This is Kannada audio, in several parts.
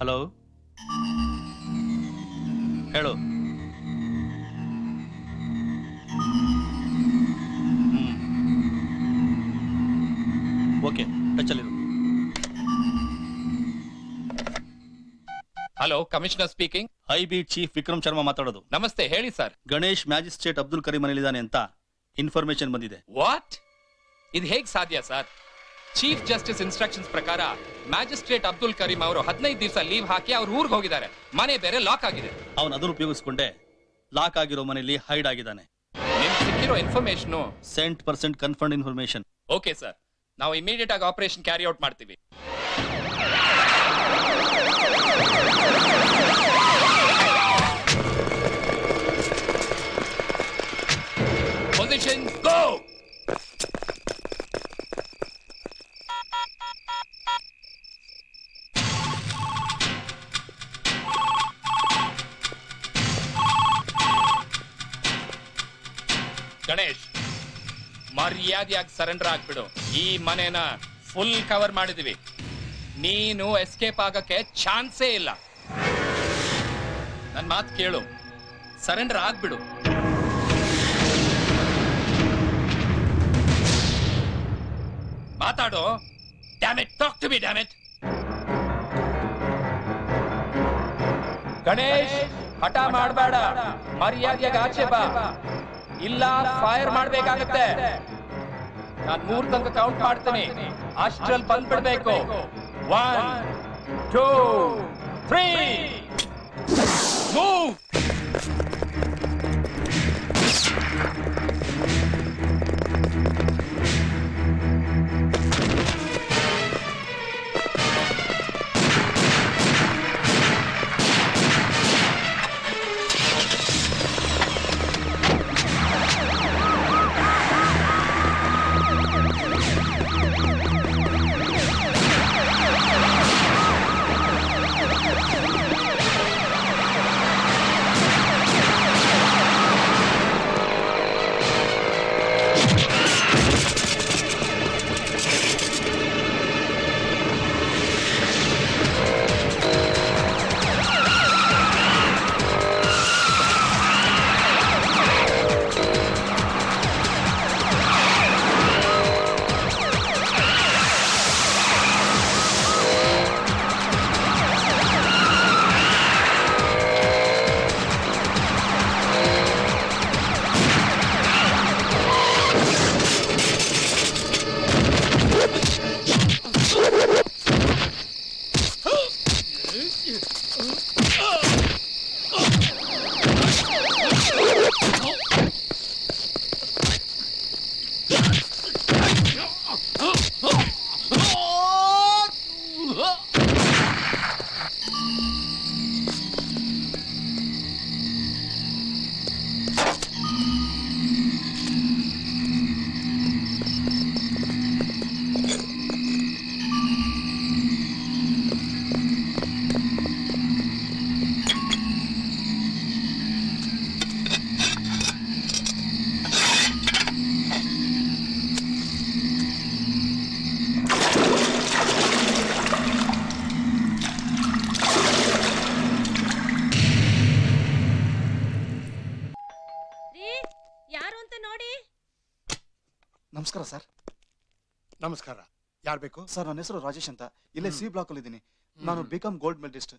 ಹಲೋ ಹೇಳು hello commissioner speaking I B chief Vikram Sharma ಮಾತಾಡೋದು. ನಮಸ್ತೆ ಹೇಳಿ ಸರ್ ಗಣೇಶ್ ಮ್ಯಾಜಿಸ್ಟ್ರೇಟ್ ಅಬ್ದುಲ್ ಕರೀಂ ಮನೇಲಿದ್ದಾನೆ ಅಂತ ಇನ್ಫಾರ್ಮೇಶನ್ ಬಂದಿದೆ. ವಾಟ್ ಇದು ಹೇಗ್ ಸಾಧ್ಯ ಸರ್ ಚೀಫ್ ಜಸ್ಟಿಸ್ ಇನ್ಸ್ಟ್ರಕ್ಷನ್ಸ್ ಪ್ರಕಾರ ಮ್ಯಾಜಿಸ್ಟ್ರೇಟ್ ಅಬ್ದುಲ್ ಕರೀಂ ಅವರು ಹದಿನೈದು ದಿವಸ ಲೀವ್ ಹಾಕಿ ಅವ್ರ ಊರಿಗೆ ಹೋಗಿದ್ದಾರೆ. ಮನೆ ಬೇರೆ ಲಾಕ್ ಆಗಿದೆ. ಅವನು ಅದನ್ನು ಉಪಯೋಗಿಸ್ಕೊಂಡೆ ಲಾಕ್ ಆಗಿರೋ ಮನೆಯಲ್ಲಿ ಹೈಡ್ ಆಗಿದ್ದಾನೆ. ನಿಮ್ಗೆ ಸಿಕ್ಕಿರೋ information cent percent confirm information okay sir ನಾವು ಇಮಿಡಿಯೇಟ್ ಆಗಿ ಆಪರೇಷನ್ ಕ್ಯಾರಿ ಔಟ್ ಮಾಡ್ತೀವಿ. ಗಣೇಶ್, ಮರ್ಯಾದೆಯಾಗಿ ಸರೆಂಡರ್ ಆಗ್ಬಿಡು. ಈ ಮನೆನ ಫುಲ್ ಕವರ್ ಮಾಡಿದೀವಿ. ನೀನು ಎಸ್ಕೇಪ್ ಆಗಕ್ಕೆ ಚಾನ್ಸೇ ಇಲ್ಲ. ನನ್ ಮಾತು ಕೇಳು. ಸರೆಂಡರ್ ಆಗ್ಬಿಡು. ಮಾತಾಡು. Damn it talk to be damn it Ganesh, ಹಠ ಮಾಡಬೇಡ. ಮರ್ಯಾದೆಯಾಗಿ ಆಚೆ ಬಾ. ಇಲ್ಲ ಫೈರ್ ಮಾಡ್ಬೇಕಾಗತ್ತೆ. ನಾನ್ ಮೂರ್ ತಂಕ ಕೌಂಟ್ ಮಾಡ್ತೀನಿ. ಅಷ್ಟ್ರಲ್ಲಿ ಬಂದ್ಬಿಡ್ಬೇಕು. ಒನ್ ಟೂ ತ್ರೀ ಮೂವ್ ನಮಸ್ಕಾರ ಸರ್. ನಮಸ್ಕಾರ. ಯಾರು ಬೇಕು? ಸರ್ ನನ್ನ ಹೆಸರು ರಾಜೇಶ್ ಅಂತ. ಇಲ್ಲೇ ಸಿ ಬ್ಲಾಕ್ ಅಲ್ಲಿ ಇದ್ದೀನಿ ನಾನು BCom gold medalist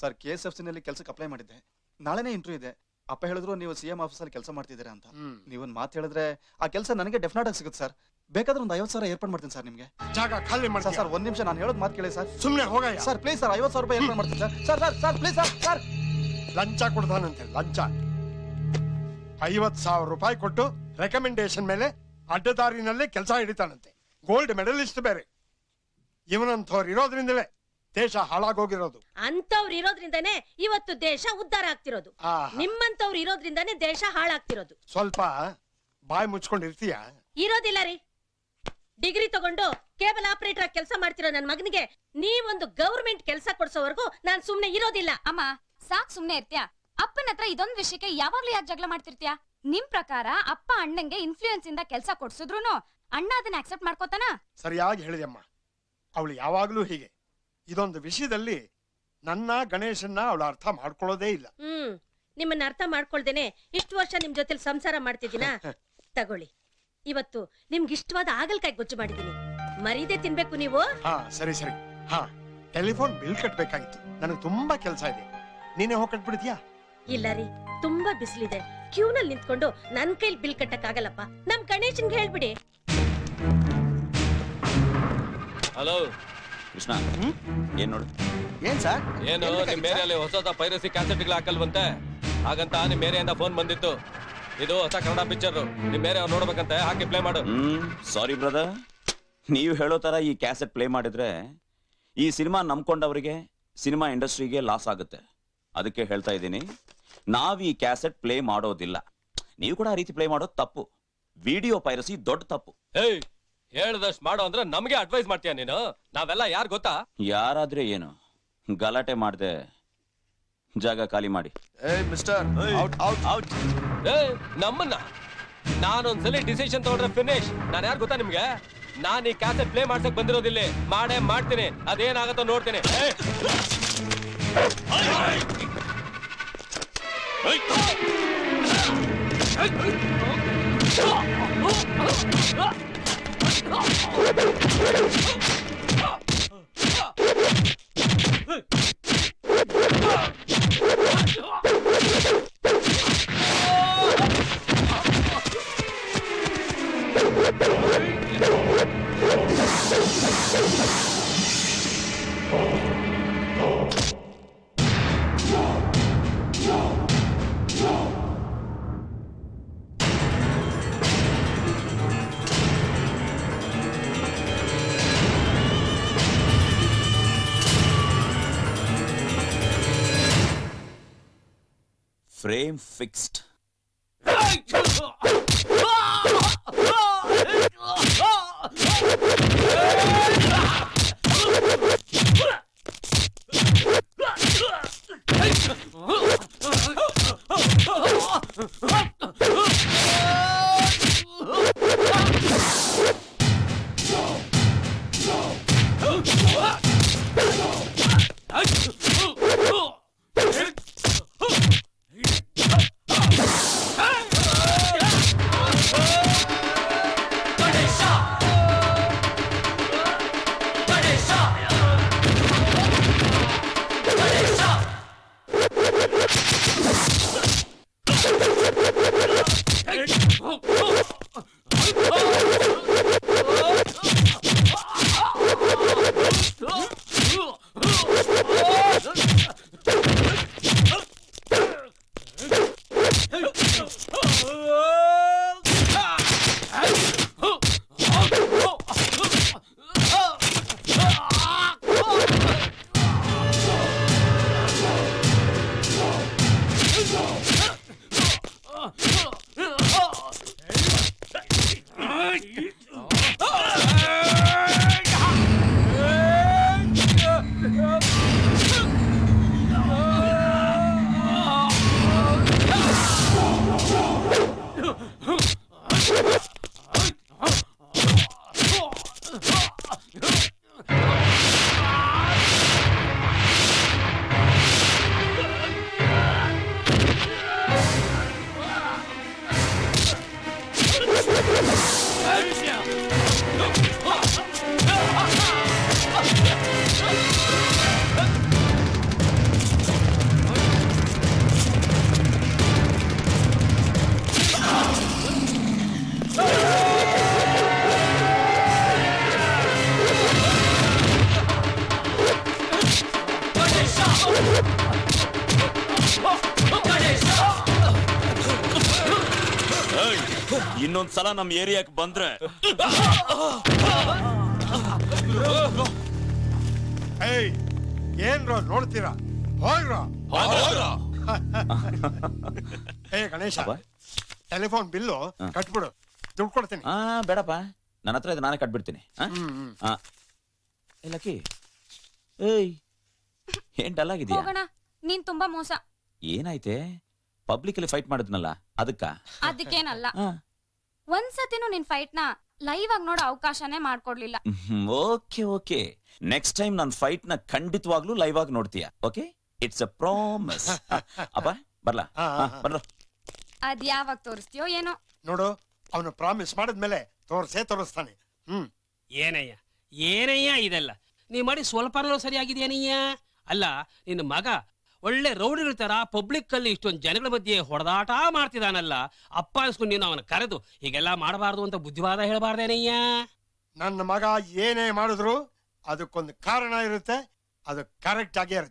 sir K S F C ನಲ್ಲಿ ಕೆಲಸಕ್ಕೆ ಅಪ್ಲೈ ಮಾಡಿದ್ದೆ. ನಾಳೆನೇ ಇಂಟರ್ವ್ಯೂ ಇದೆ. ಅಪ್ಪ ಹೇಳಿದ್ರು ನೀವು ಸಿ ಎಂ ಆಫೀಸಲ್ಲಿ ಕೆಲಸ ಮಾಡ್ತಿದ್ದೀರಾ ಅಂತ. ನೀವೊಂದು ಮಾತು ಹೇಳಿದ್ರೆ ಆ ಕೆಲಸ ನನಗೆ ಡೆಫಿನೆಟ್ ಆಗಿ ಸಿಗುತ್ತೆ ಸರ್. ಬೇಕಾದ್ರೆ ಒಂದು ಐವತ್ತು ಸಾವಿರ ಏರ್ಪಾಡು ಮಾಡ್ತೀನಿ ಸರ್ ನಿಮಗೆ. ಜಾಗ ಖಾಲಿ ಮಾಡಿ ಸರ್ ಒಂದು ನಿಮಿಷ ನಾನು ಹೇಳೋದು ಮಾತು ಕೇಳಿ ಸರ್. ಸುಮ್ಮನೆ ಹೋಗಯ್ಯ. ಸರ್ ಪ್ಲೀಸ್ ಸರ್ ಐವತ್ತು ಸಾವಿರ ರೂಪಾಯಿ ಏರ್ಪಾಡು ಮಾಡ್ತೀನಿ sir. Sir sir sir please sir sir. ಲಂಚ ಕೊಡ್ತಾನಂತೆ ಲಂಚ. ಐವತ್ತು ಸಾವಿರ ರೂಪಾಯಿ ಕೊಟ್ಟು ರೆಕಮೆಂಡೇಶನ್ ಮೇಲೆ ಅಡ್ಡದಾರಿನಲ್ಲೇ ಕೆಲಸ ಹಿಡಿತಾನಂತೆ. ಗೋಲ್ಡ್ ಮೆಡಲಿಸ್ಟ್ ಬೇರೆ. ಇವನಂಥವ್ರು ಇರೋದ್ರಿಂದಲೇ ದೇಶ ಹಾಳಾಗೋಗಿರೋದು. ಅಂತವ್ರು ಇರೋದ್ರಿಂದಾನೇ ಇವತ್ತು ದೇಶ ಉದ್ಧಾರ ಆಗ್ತಿರೋದು. ಆಹಾ. ನಿಮ್ಮಂತವ್ರು ಇರೋದ್ರಿಂದಾನೇ ದೇಶ ಹಾಳಾಗ್ತಿರೋದು. ಸ್ವಲ್ಪ ಬಾಯಿ ಮುಚ್ಕೊಂಡಿರ್ತೀಯ ಇರೋದಿಲ್ಲ ರೀ. ಡಿಗ್ರಿ ತಗೊಂಡು ಕೇಬಲ್ ಆಪರೇಟರ್ ಕೆಲಸ ಮಾಡ್ತಿರೋ ನನ್ನ ಮಗನಿಗೆ ನೀವೊಂದು ಗೌರ್ಮೆಂಟ್ ಕೆಲಸ ಕೊಡ್ಸೋವರೆಗೂ ನಾನ್ ಸುಮ್ನೆ ಇರೋದಿಲ್ಲ. ಅಮ್ಮ ಸಾಕ್ ಸುಮ್ನೆ ಇರ್ತ್ಯಾ? ಅಪ್ಪನ ಹತ್ರ ಇದೊಂದ್ ವಿಷಯಕ್ಕೆ ಯಾವಾಗ್ಲೂ ಯಾಕೆ ಜಗಳ ಮಾಡ್ತಿರ್ತ್ಯಾ? ನಿಮ್ ಪ್ರಕಾರ ಅಪ್ಪ ಅಣ್ಣಂಗೆ ಇನ್ಫ್ಲೂಯೆನ್ಸ್ ಇಂದ ಕೆಲಸ ಕೊಡ್ಸಿದ್ರು ಅಣ್ಣ ಅದನ್ನ ಅಕ್ಸೆಪ್ಟ್ ಮಾಡ್ಕೋತಾನ? ಸರಿಯಾಗಿ ಹೇಳಿದಮ್ಮ. ಅವಳು ಯಾವಾಗ್ಲೂ ಹೀಗೆ. ಇದೊಂದು ವಿಷಯದಲ್ಲಿ ನನ್ನ ಗಣೇಶನ್ನ ಅವಳು ಅರ್ಥ ಮಾಡ್ಕೊಳ್ಳೋದೇ ಇಲ್ಲ. ಹ್ಮ್. ನಿಮ್ಮನ್ನ ಅರ್ಥ ಮಾಡ್ಕೊಳ್ದೇನೆ ಇಷ್ಟು ವರ್ಷ ನಿಮ್ ಜೊತೆಲಿ ಸಂಸಾರ ಮಾಡ್ತಿದ್ದೀನ? ತಗೊಳ್ಳಿ. ಇವತ್ತು ನಿಮ್ಗೆ ಇಷ್ಟವಾದ ಆಗಲ್ಕಾಯಿ ಗೊಜ್ಜು ಮಾಡಿದೀನಿ ಮರೀದೆ ತಿನ್ಬೇಕು ನೀವು? ಹಾ ಸರಿ ಸರಿ. ಹಾ ಟೆಲಿಫೋನ್ ಬಿಲ್ ಕಟ್ಬೇಕಾಗಿತ್ತು. ನನಗೆ ತುಂಬಾ ಕೆಲಸ ಇದೆ. ನೀನೇ ಹೋಗಿ ಕಟ್ಬಿಡ್ತೀಯಾ? ಇಲ್ಲ ರೀ ತುಂಬಾ ಬಿಸಿಲಿದೆ. ಕ್ಯೂನಲ್ಲಿ ನಿಂತ್ಕೊಂಡು ನನ್ ಕೈಲಿ ಬಿಲ್ ಕಟ್ಟಕ್ಕಾಗಲ್ಲಪ್ಪ. ನಮ್ ಗಣೇಶನ್ಗೆ ಹೇಳ್ಬಿಡಿ. ಹಲೋ. ಕೃಷ್ಣ ಏನ್ ನೋಡು? ಏನ್ ಸರ್? ಏನು ನಿಮ್ ಅಲ್ಲಿ ಹೊಸ ಹೊಸ ಪೈರಸಿ ಕ್ಯಾಸೆಟ್ಗಳು ಹಾಕಲ್ವಂತೆ? ಹಾಗಂತ ನಿಮ್ ಮೇರೆಯಿಂದ ಫೋನ್ ಬಂದಿತ್ತು. ಇದು ಹೊಸ ಕನ್ನಡ ಪಿಕ್ಚರ್. ನಿಮ್ ಮೇರೆ ಅವ್ರು ನೋಡ್ಬೇಕಂತೆ ಹಾಕಿ ಪ್ಲೇ ಮಾಡು. Hmm sorry brother. ನೀವು ಹೇಳೋ ತರ ಈ ಕ್ಯಾಸೆಟ್ ಪ್ಲೇ ಮಾಡಿದ್ರೆ ಈ ಸಿನಿಮಾ ನಂಬ್ಕೊಂಡವರಿಗೆ ಸಿನಿಮಾ ಇಂಡಸ್ಟ್ರಿಗೆ ಲಾಸ್ ಆಗುತ್ತೆ. ಅದಕ್ಕೆ ಹೇಳ್ತಾ ಇದ್ದೀನಿ ನಾವ್ ಈ ಕ್ಯಾಸೆಟ್ ಪ್ಲೇ ಮಾಡೋದಿಲ್ಲ. ನೀವು ಕೂಡ ಆ ರೀತಿ ಪ್ಲೇ ಮಾಡೋದು ತಪ್ಪು. ವಿಡಿಯೋ ಪೈರಸಿ ದೊಡ್ಡ ತಪ್ಪು. ಏಯ್ ಹೇಳ್ದಷ್ಟು ಮಾಡು ಅಂದ್ರೆ ನಮಗೆ ಅಡ್ವೈಸ್ ಮಾಡ್ತೀಯ ನೀನು? ನಾವೆಲ್ಲ ಯಾರು ಗೊತ್ತಾ? ಯಾರಾದ್ರೆ ಏನು? ಗಲಾಟೆ ಮಾಡಿದೆ ಜಾಗ ಖಾಲಿ ಮಾಡಿ. ಏ ಮಿಸ್ಟರ್ ಔಟ್ ಔಟ್ ಔಟ್ ಏ ನಮ್ಮನ್ನ. ನಾನೊಂದ್ಸಲಿ ಡಿಸಿಷನ್ ತಗೊಂಡ್ರೆ ಫಿನಿಶ್ ನಾನು ಯಾರು ಗೊತ್ತಾ ನಿಮ್ಗೆ? ನಾನು ಈ ಕ್ಯಾಸೆಟ್ ಪ್ಲೇ ಮಾಡ್ಸಕ್ ಬಂದಿರೋದಿಲ್ಲ. ಮಾಡೇ ಮಾಡ್ತೀನಿ. ಅದೇನಾಗತ್ತೋ ನೋಡ್ತೀನಿ. ಏಯ್! you frame fixed Huh? ಇನ್ನೊಂದ್ಸಲ ನಮ್ ಏರಿಯಾಕ್ ಬಂದ್ರೆ. ಏಯ್ ರೋ ನೋಡ್ತೀರಾ? ಹೋಗ್ರೋ. ಏ ಗಣೇಶ. Telephone bill. ಕಟ್ಬಿಡು. ದುಡ್ಡು ಕೊಡ್ತೀನಿ. ಆ ಬೇಡಪ್ಪ. ನನ್ನ ಹತ್ರ ಇದು ನಾನೇ ಕಟ್ಬಿಡ್ತೀನಿ. ಆ? ಹ್ಮ್ ಹ್ಮ್. ಆ. ಏ ಲಕ್ಕಿ. ಏಯ್ ಏನ್ ಡಲ್ ಆಗಿದ್ಯಾ? ಹೋಗೋಣ. ನೀನ್ ತುಂಬಾ ಮೋಸ. ಏನಾಯ್ತೆ? ಪಬ್ಲಿಕ್ ಅಲ್ಲಿ ಫೈಟ್ ಮಾಡಿದ್ನಲ್ಲ ಅದಕ್ಕ? ಅದಕ್ಕೇನಲ್ಲ. ಆ. ಒಂದ್ಸತಿನೂ ನಿನ್ ಫೈಟ್ನ ಲೈವ್ ಆಗಿ ನೋಡೋ ಅವಕಾಶನೇ ಮಾಡ್ಕೊಡ್ಲಿಲ್ಲ. ಓಕೆ ಓಕೆ ನೆಕ್ಸ್ಟ್ ಟೈಮ್ ನನ್ನ ಫೈಟ್ನ ಖಂಡಿತವಾಗ್ಲೂ ಲೈವ್ ಆಗಿ ನೋಡ್ತೀಯ ಓಕೆ ಇಟ್ಸ್ ಅ ಪ್ರಾಮಿಸ್ ಅಪ್ಪ ಬರ್ಲಾ? ಬರ್ಲ? ಅದ್ ಯಾವಾಗ ತೋರಿಸ್ತೀಯೋ ಏನೋ. ನೋಡು ಅವನು ಪ್ರಾಮಿಸ್ ಮಾಡಿದ್ಮೇಲೆ ತೋರ್ಸೇ ತೋರಿಸ್ತಾನೆ. ಹ್ಮ್. ಏನಯ್ಯ ಏನಯ್ಯ ಇದೆಲ್ಲ? ನೀ ಮಾಡಿ ಸ್ವಲ್ಪನೂ ನೀಯ ಅಲ್ಲ ನಿನ್ನ ಮಗ ಒಳ್ಳೆ ರೌಡಿಗಳ ತರ ಪಬ್ಲಿಕ್ ಅಲ್ಲಿ ಇಷ್ಟೊಂದು ಜನಗಳ ಮಧ್ಯೆ ಹೊಡೆದಾಟ ಮಾಡ್ತಿದಾನಲ್ಲ, ಅಪ್ಪ ಅನ್ಸ್ಕೊಂಡು ನೀನು ಅವನ ಕರೆದು, ಹೀಗೆಲ್ಲ ಮಾಡಬಾರ್ದು ಅಂತ ಬುದ್ಧಿವಾದ ಹೇಳಬಾರ್ದೇನಯ್ಯ ನನ್ನ ಮಗ ಏನೇ ಮಾಡಿದ್ರು, ಅದಕ್ಕೊಂದು ಕಾರಣ ಇರುತ್ತೆ, ಅದು ಕರೆಕ್ಟ್ ಆಗೇ ಇರುತ್ತೆ.